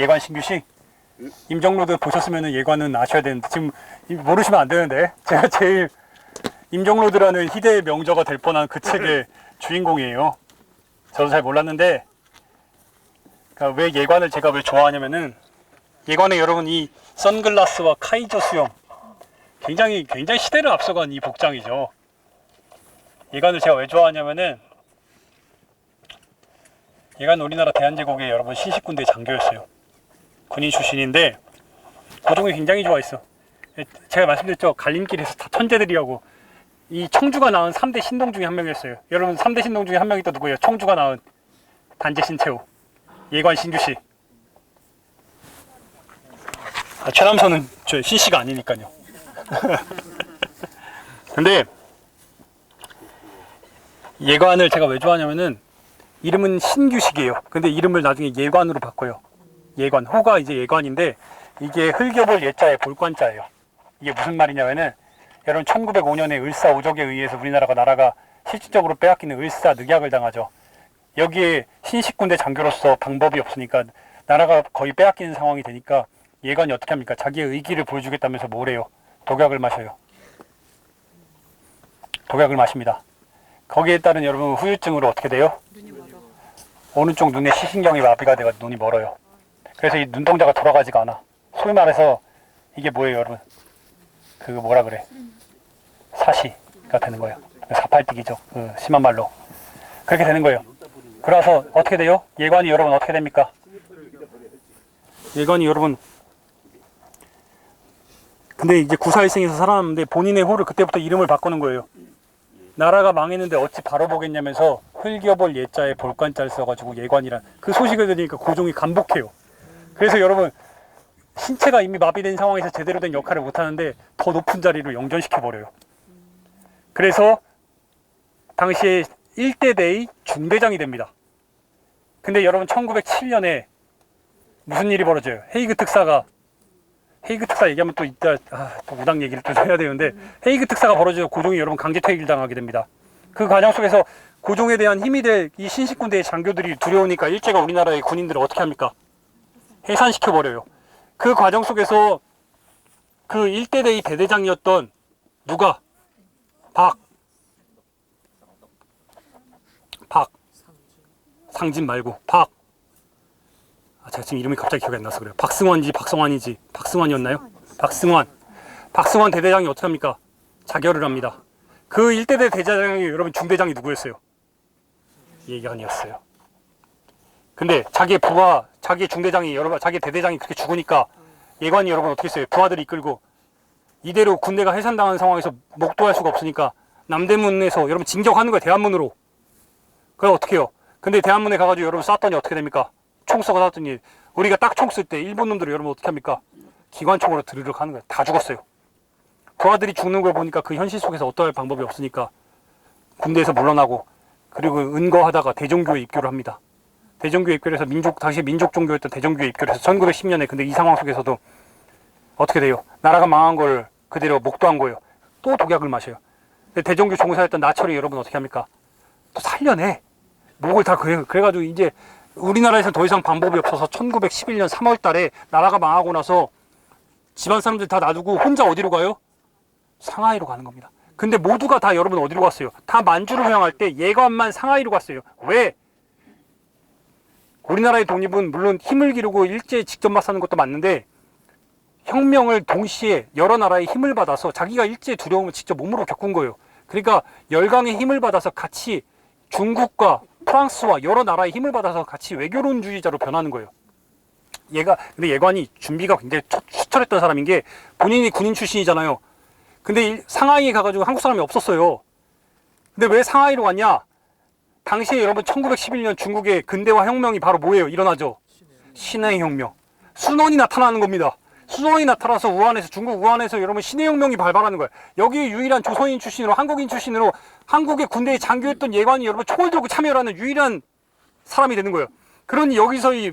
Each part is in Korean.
예관 신규식 임정로드 보셨으면 예관은 아셔야 되는데 지금 이- 모르시면 안 되는데 제가 제일 임정로드라는 희대의 명저가 될 뻔한 그 책의 주인공이에요. 저도 잘 몰랐는데 그러니까 왜 예관을 제가 왜 좋아하냐면은 예관에 여러분 이 선글라스와 카이저 수염 굉장히 굉장히 시대를 앞서간 이 복장이죠. 예관을 제가 왜 좋아하냐면은 예관 우리나라 대한제국의 여러분 신식군대 장교였어요. 군인 출신인데 고종이 굉장히 좋아했어. 제가 말씀드렸죠. 갈림길에서 다 천재들이라고. 이 청주가 낳은 3대 신동 중에 한 명이었어요. 여러분 3대 신동 중에 한 명이 또 누구예요? 청주가 낳은 단재 신채호, 예관 신규씨. 아, 최남선은 저 신씨가 아니니까요. 근데 예관을 제가 왜 좋아하냐면은 이름은 신규식이에요. 근데 이름을 나중에 예관으로 바꿔요. 예관. 호가 이제 예관인데 이게 흘겨볼 예자의 볼관자예요. 이게 무슨 말이냐면은 여러분 1905년에 을사오적에 의해서 우리나라가 나라가 실질적으로 빼앗기는 을사 늑약을 당하죠. 여기에 신식군대 장교로서 방법이 없으니까 나라가 거의 빼앗기는 상황이 되니까 예관이 어떻게 합니까? 자기의 의기를 보여주겠다면서 뭐래요? 독약을 마셔요. 독약을 마십니다. 거기에 따른 여러분 후유증으로 어떻게 돼요? 오른쪽 눈에 시신경이 마비가 돼가 눈이 멀어요. 그래서 이 눈동자가 돌아가지가 않아. 소위 말해서 이게 뭐예요, 여러분? 그 뭐라 그래? 사시가 되는 거예요. 사팔뛰기죠. 그 심한 말로. 그렇게 되는 거예요. 그래서 어떻게 돼요? 예관이 여러분 어떻게 됩니까? 예관이 여러분 근데 이제 구사일생에서 살아남는데 본인의 호를 그때부터 이름을 바꾸는 거예요. 나라가 망했는데 어찌 바로 보겠냐면서 흘겨볼 예자에 볼관자를 써가지고 예관이란 그 소식을 들으니까 고종이 감복해요. 그래서 여러분 신체가 이미 마비된 상황에서 제대로 된 역할을 못하는데 더 높은 자리로 영전시켜 버려요. 그래서 당시에 1대 대의 중대장이 됩니다. 근데 여러분 1907년에 무슨 일이 벌어져요? 헤이그 특사가 헤이그 특사 얘기하면 또 이따 아, 또 우당 얘기를 또 해야 되는데 헤이그 특사가 벌어져서 고종이 여러분 강제 퇴위를 당하게 됩니다. 그 과정 속에서 고종에 대한 힘이 될 이 신식군대의 장교들이 두려우니까 일제가 우리나라의 군인들을 어떻게 합니까? 해산시켜 버려요. 그 과정 속에서 그 일대대의 대대장이었던 누가 박, 박, 상진 말고 박. 아, 제가 지금 이름이 갑자기 기억이 안 나서 그래요. 박승환인지 박성환인지 박승환이었나요? 박승환. 박승환 대대장이 어떻게 합니까? 자결을 합니다. 그 일대대 대 대장이 여러분 중대장이 누구였어요? 예견이었어요. 근데 자기의 부하, 자기의 중대장이 여러분, 자기 대대장이 그렇게 죽으니까 예관이 여러분 어떻게 했어요? 부하들이 이끌고 이대로 군대가 해산당한 상황에서 목도할 수가 없으니까 남대문에서 여러분 진격하는 거예요 대한문으로. 그럼 어떻게 해요? 근데 대한문에 가가지고 여러분 쐈더니 어떻게 됩니까? 총 쏘고 쐈더니 우리가 딱 총 쓸 때 일본 놈들이 여러분 어떻게 합니까? 기관총으로 드르륵 하는 거예요. 다 죽었어요. 부하들이 죽는 걸 보니까 그 현실 속에서 어떠할 방법이 없으니까 군대에서 물러나고 그리고 은거하다가 대종교에 입교를 합니다. 대종교에 입교를 해서 민족 당시 민족 종교였던 대종교에 입교를 해서 1910년에 근데 이 상황 속에서도 어떻게 돼요? 나라가 망한 걸 그대로 목도한 거예요. 또 독약을 마셔요. 근데 대종교 종사였던 나철이 여러분 어떻게 합니까? 또 살려내. 목을 다 그래 그래가지고 이제 우리나라에서 더 이상 방법이 없어서 1911년 3월 달에 나라가 망하고 나서 집안 사람들 다 놔두고 혼자 어디로 가요? 상하이로 가는 겁니다. 근데 모두가 다 여러분 어디로 갔어요? 다 만주를 회항할 때 예관만 상하이로 갔어요. 왜? 우리나라의 독립은 물론 힘을 기르고 일제에 직접 맞서는 것도 맞는데 혁명을 동시에 여러 나라의 힘을 받아서 자기가 일제의 두려움을 직접 몸으로 겪은 거예요. 그러니까 열강의 힘을 받아서 같이 중국과 프랑스와 여러 나라의 힘을 받아서 같이 외교론주의자로 변하는 거예요. 얘가 근데 예관이 준비가 굉장히 처- 수철했던 사람인 게 본인이 군인 출신이잖아요. 근데 이- 상하이에 가가지고 한국 사람이 없었어요. 근데 왜 상하이로 갔냐? 당시에 여러분 1911년 중국의 근대화 혁명이 바로 뭐예요? 일어나죠. 신의 혁명. 순원이 나타나는 겁니다. 순원이 나타나서 우한에서 중국 우한에서 여러분 신의 혁명이 발발하는 거예요. 여기 유일한 조선인 출신으로 한국인 출신으로 한국의 군대에 장교였던 예관이 여러분 총을 들고 참여하는 유일한 사람이 되는 거예요. 그러니 여기서 이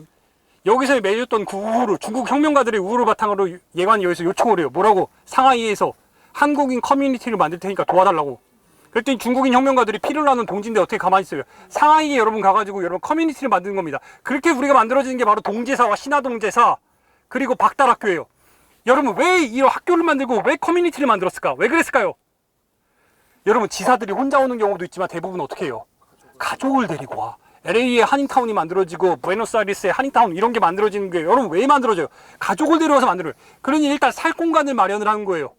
여기서 매였던 그 우호를 중국 혁명가들의 우호를 바탕으로 예관이 여기서 요청을 해요. 뭐라고? 상하이에서 한국인 커뮤니티를 만들 테니까 도와달라고. 그랬더니 중국인 혁명가들이 피를 나는 동지인데 어떻게 가만히 있어요? 상하이에 여러분 가가지고 여러분 커뮤니티를 만드는 겁니다. 그렇게 우리가 만들어지는 게 바로 동제사와 신화동제사 그리고 박달학교예요. 여러분 왜 이런 학교를 만들고 왜 커뮤니티를 만들었을까? 왜 그랬을까요? 여러분 지사들이 혼자 오는 경우도 있지만 대부분 어떻게 해요? 가족을 데리고 와. LA에 한인타운이 만들어지고 부에노스아이레스에 한인타운 이런 게 만들어지는 게 여러분 왜 만들어져요? 가족을 데려와서 만들어요. 그러니 일단 살 공간을 마련을 하는 거예요.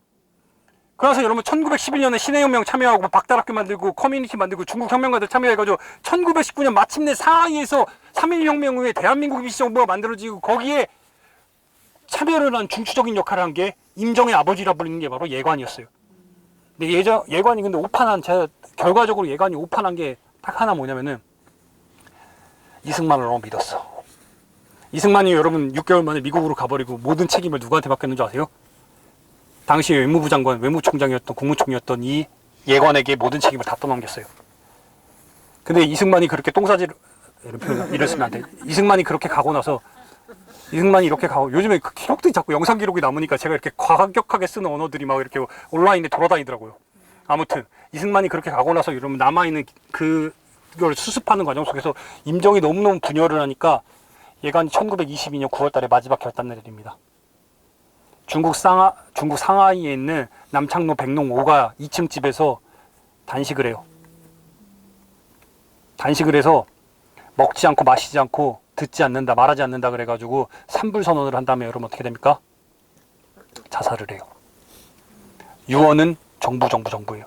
그래서 여러분 1911년에 신해혁명 참여하고 박달학교 만들고 커뮤니티 만들고 중국 혁명가들 참여해가지고 1919년 마침내 상하이에서 3.1혁명 후에 대한민국 임시정부가 만들어지고 거기에 참여를 한 중추적인 역할을 한 게 임정의 아버지라 불리는 게 바로 예관이었어요. 근데 예전 예관이 근데 오판한 제가 결과적으로 예관이 오판한 게 딱 하나 뭐냐면은 이승만을 너무 믿었어. 이승만이 여러분 6개월 만에 미국으로 가버리고 모든 책임을 누구한테 맡겼는 줄 아세요? 당시 외무부 장관, 외무총장이었던 국무총리였던 이 예관에게 모든 책임을 다 떠넘겼어요. 근데 이승만이 그렇게 똥사지를 쓰면 안 돼. 이승만이 그렇게 가고 나서 이승만이 이렇게 가고 요즘에 그 기록들이 자꾸 영상 기록이 남으니까 제가 이렇게 과격하게 쓰는 언어들이 막 이렇게 온라인에 돌아다니더라고요. 아무튼 이승만이 그렇게 가고 나서 이러면 남아 있는 그걸 수습하는 과정 속에서 임정이 너무너무 분열을 하니까 예관이 1922년 9월달에 마지막 결단을 내립니다. 중국 상하 중국 상하이에 있는 남창로 백농 5가 2층 집에서 단식을 해요. 단식을 해서 먹지 않고 마시지 않고 듣지 않는다 말하지 않는다 그래가지고 산불 선언을 한 다음에 여러분 어떻게 됩니까? 자살을 해요. 유언은 정부 정부 정부예요.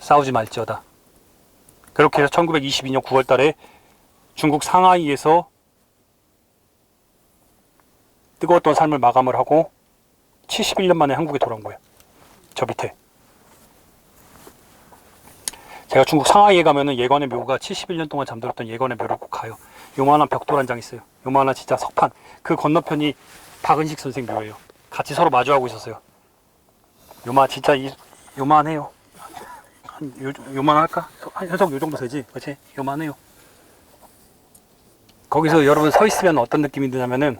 싸우지 말지어다. 그렇게 해서 1922년 9월달에 중국 상하이에서 뜨거웠던 삶을 마감을 하고 71년 만에 한국에 돌아온 거예요. 저 밑에. 제가 중국 상하이에 가면은 예관의 묘가 71년 동안 잠들었던 예관의 묘를 꼭 가요. 요만한 벽돌 한 장 있어요. 요만한 진짜 석판. 그 건너편이 박은식 선생 묘예요. 같이 서로 마주하고 있었어요. 요만 진짜 이 요만해요. 한 요, 요만할까? 한 현석 요 정도 되지? 그렇지? 요만해요. 거기서 여러분 서 있으면 어떤 느낌이 드냐면은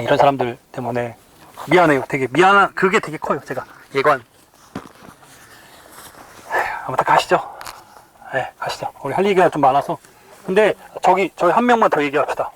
이런 사람들 때문에 미안해요. 되게 미안한 그게 되게 커요. 제가 예관. 아무튼 가시죠. 네, 가시죠. 우리 할 얘기가 좀 많아서. 근데 저기 저희 한 명만 더 얘기합시다.